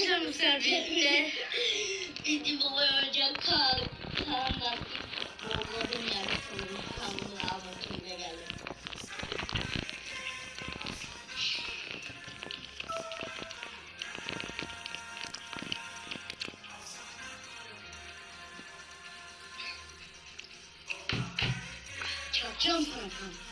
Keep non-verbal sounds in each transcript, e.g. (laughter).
Arkadaşlar bu sefer birlikte Bizim olacak kan. Kanla. Boğuladım. Sanırım kanını almak için sana kan.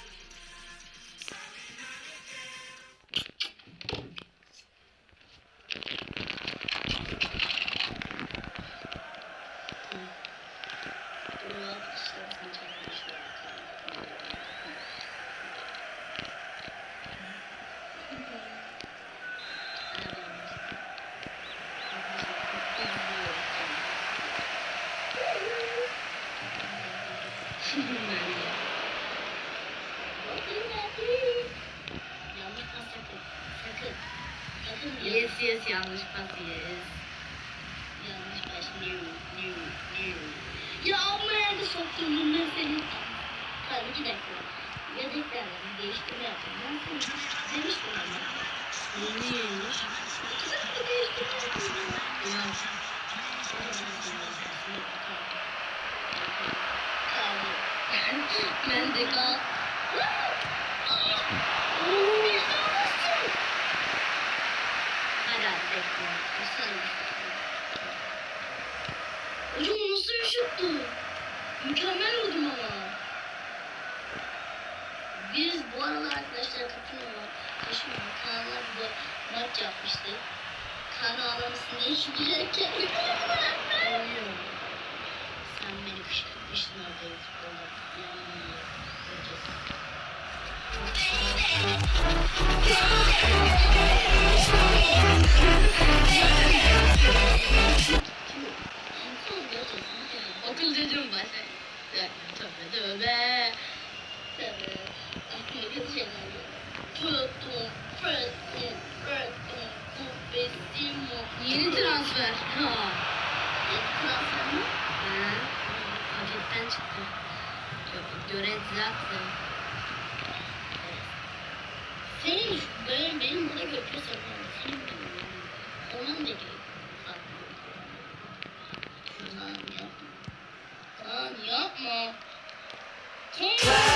(laughs) Neymiş? İki dakika değiştirme yaptım. Ya. Ben de kal. Hadi hadi bekle. Hocam nasıl bir şuttu? Mükemmel vurdum ama. Biz bu aralar arkadaşlar kaçınıyor. Kaçınıyor. Kaan'la bir maç yapmıştık. Kaan ağlamasın diye şu gülerken Oynuyorum. Sen beni kışkırtmıştın orada futbolda. Göreceğiz. Okul Senin şu- benim, burada götürü sanırım. Senin. Onun da. Kaan yapma. Kaan yapma. Kaan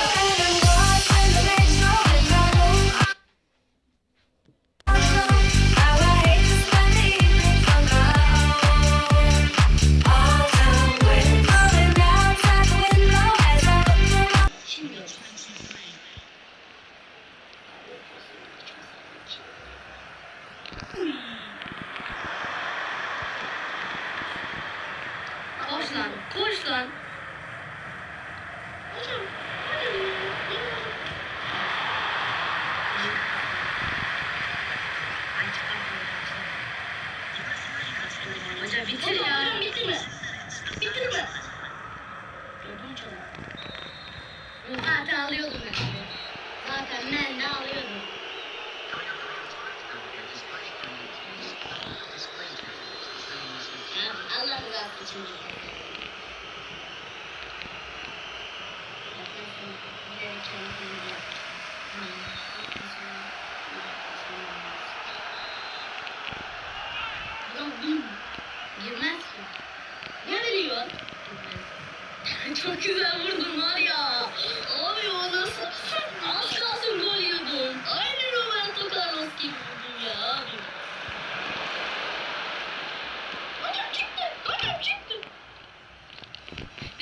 bitirme.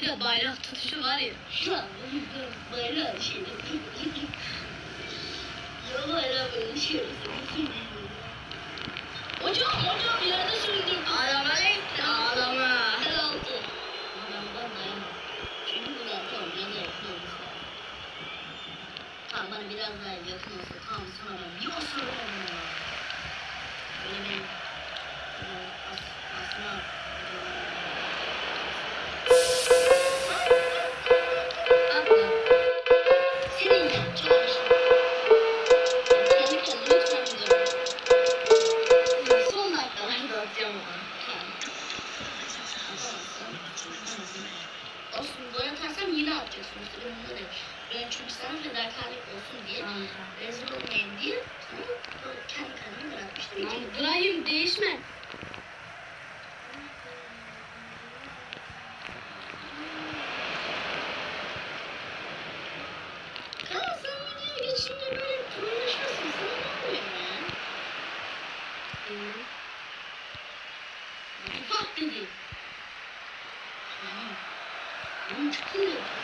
Bir de bayrak tutuşu var ya. Şu an bayrağı şey Ya bayrağı böyle şey Hocam hocam yerde sürdürdüm. Adama gitti adama. Penaltı. Adam ben dayanamam. Çünkü bunu. Tamam biraz daha yakın olsa tamam sonra bir o sonra onu. Böyle benim böyle kesin çünkü sana fedakarlık olsun diye, e, rezil olmayayım diye kendi kararını bırakmıştım. Lan değişme. Kanka sen videoya böyle trollaşmasın. Ne oluyor ya? Bilmem. Ufak dedi. Tamam. Bunu çıkıyor.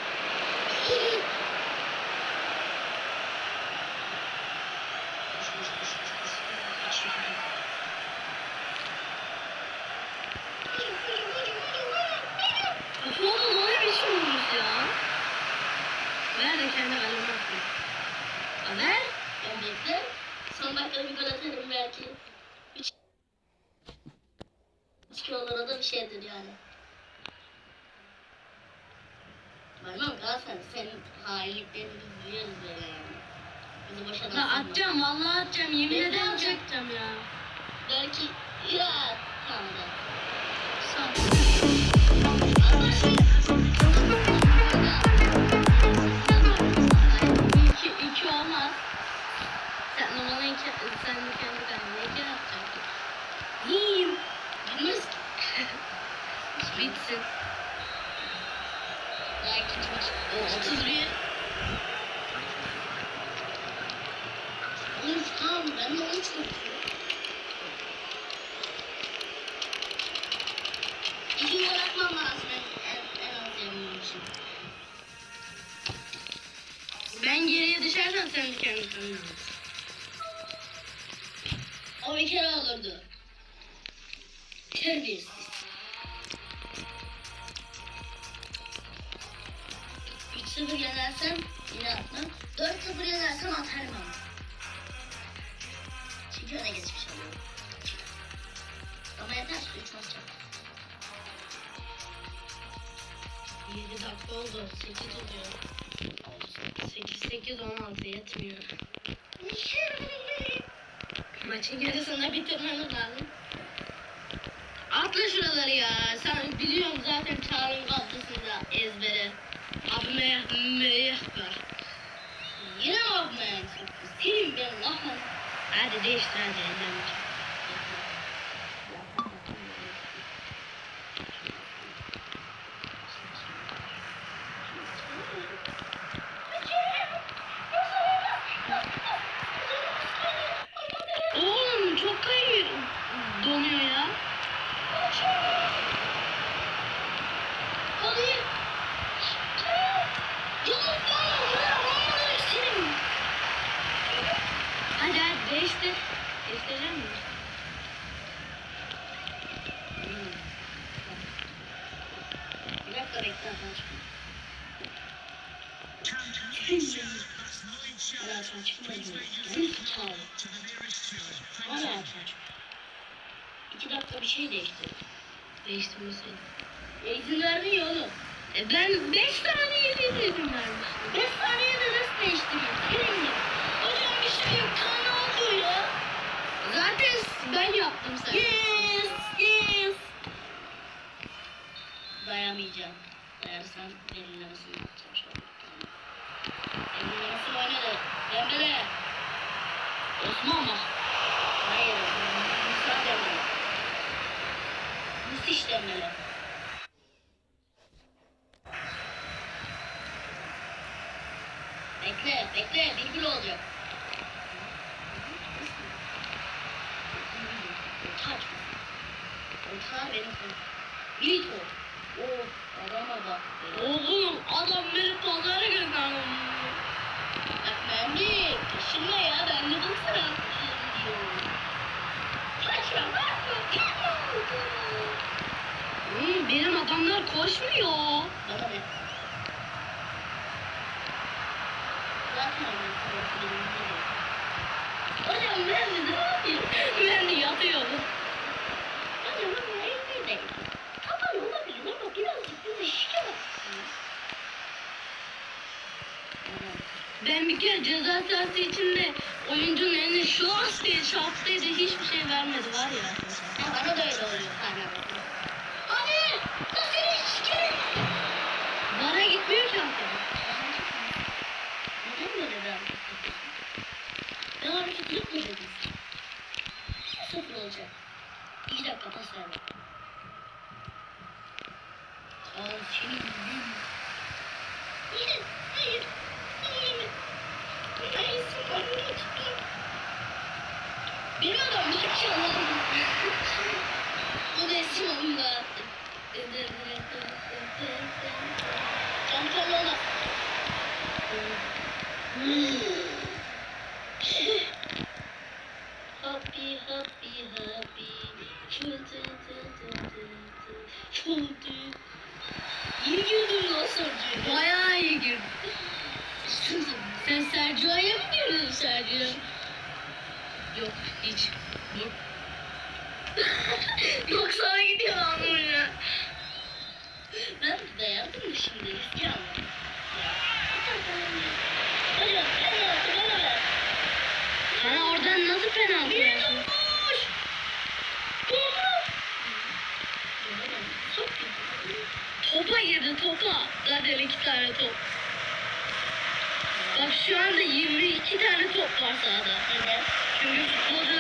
Dakikada bir gol atarım belki. Üç... Üç kilolara da bir şeydir yani. Varmam Galatasaray senin hainliklerini biz duyuyoruz böyle yani. Bizi boşa da atacağım vallahi atacağım yemin Bekle ederim atacağım. çekeceğim ya. Belki ya tamam da. Son. İki, 3-0 yenersem yine atmam. 4-0 yenersem atarım ama. Çünkü öne geçmiş oluyorum. Ama yeter 3 maç çok. 7 dakika oldu. 8 oluyor. 8 8 16 yetmiyor. (laughs) Maçın gerisinde bitirmemiz lazım. Atla şuraları ya. Sen biliyorum zaten Çağrı'nın kafasında ezbere. Meyah var. Yine abime Senin ben lahma. Hadi hadi elden. Oğlum çok kayıyor. Donuyor ya. Hadi. Yolun bana buraya olmalı senin. Hadi hadi değiştir. Değiştirecek misin? Bir İki dakika bir şey değiştir. Değiştirmesin. Ya izin verdin ya oğlum. E ben 5 saniye izin vermiştim. Beş saniyede nasıl değiştireyim? Senin gibi. Hocam bir şey yok. Kan oldu ya. Zaten ben yaptım sen. Yes, yes. Dayamayacağım. Dayarsam derinlemesine yapacağım şu an. Derinlemesine oynadı. Dembele. Osman mı? Hayır. Musa Dembele. Dembele. Bekle, bekle. Bir gol olacak. Taç. Orta benim. Milito. Oh, adama bak. Oğlum adam beni pazara gönderdi. Efendim, kaşınma ya. Ben dedim sana. diyor. Kaçma, bakma. Kim oldu? Hmm, benim adamlar koşmuyor. Bana ne? Zaten oynasın. orası benim değil. Hocam ben ne yapıyorum? Ben yatıyorum. Hocam ama evde değil. Kapalı olabilir ama birazcık bize baksın. Ben bir kere ceza sahası içinde oyuncunun eline şans diye çarptıydı hiçbir şey vermedi var. Ya bana da öyle oluyor İki dakika pas ver bak. Aa senin gün. Hayır, hayır, hayır. Hayır, sıfır olacak. Benim adam bir şey alalım. Bu da eski oyunda. Çantalı Happy, happy, happy. Tı. İyi girdin lan Sergio. Bayağı iyi girdin. Sen Sergio'ya mı girdin Sergio? Yok hiç. Yok. (laughs) Yok sana 啥啥啥啥？就就是多是。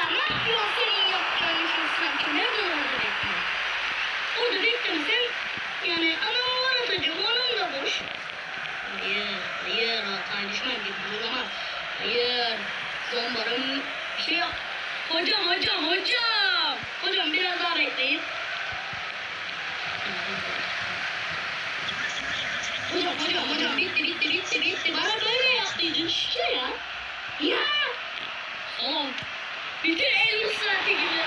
Ya ne yapıyorsun senin yaptığın işin sanki? Nereden orada bekliyorsun? Orada beklemesen yani anam var atacak, anam da boş. Hayır, hayır. Hatay düşman gibi durulamaz. Hayır. Zombarın bir şey yok. Hocam, hocam, hocam. Hocam biraz daha bekleyin. Hocam hocam hocam bitti bitti bitti bitti. Bana böyle yaptıydın işte ya. Ya. Bütün elbis saati gibi.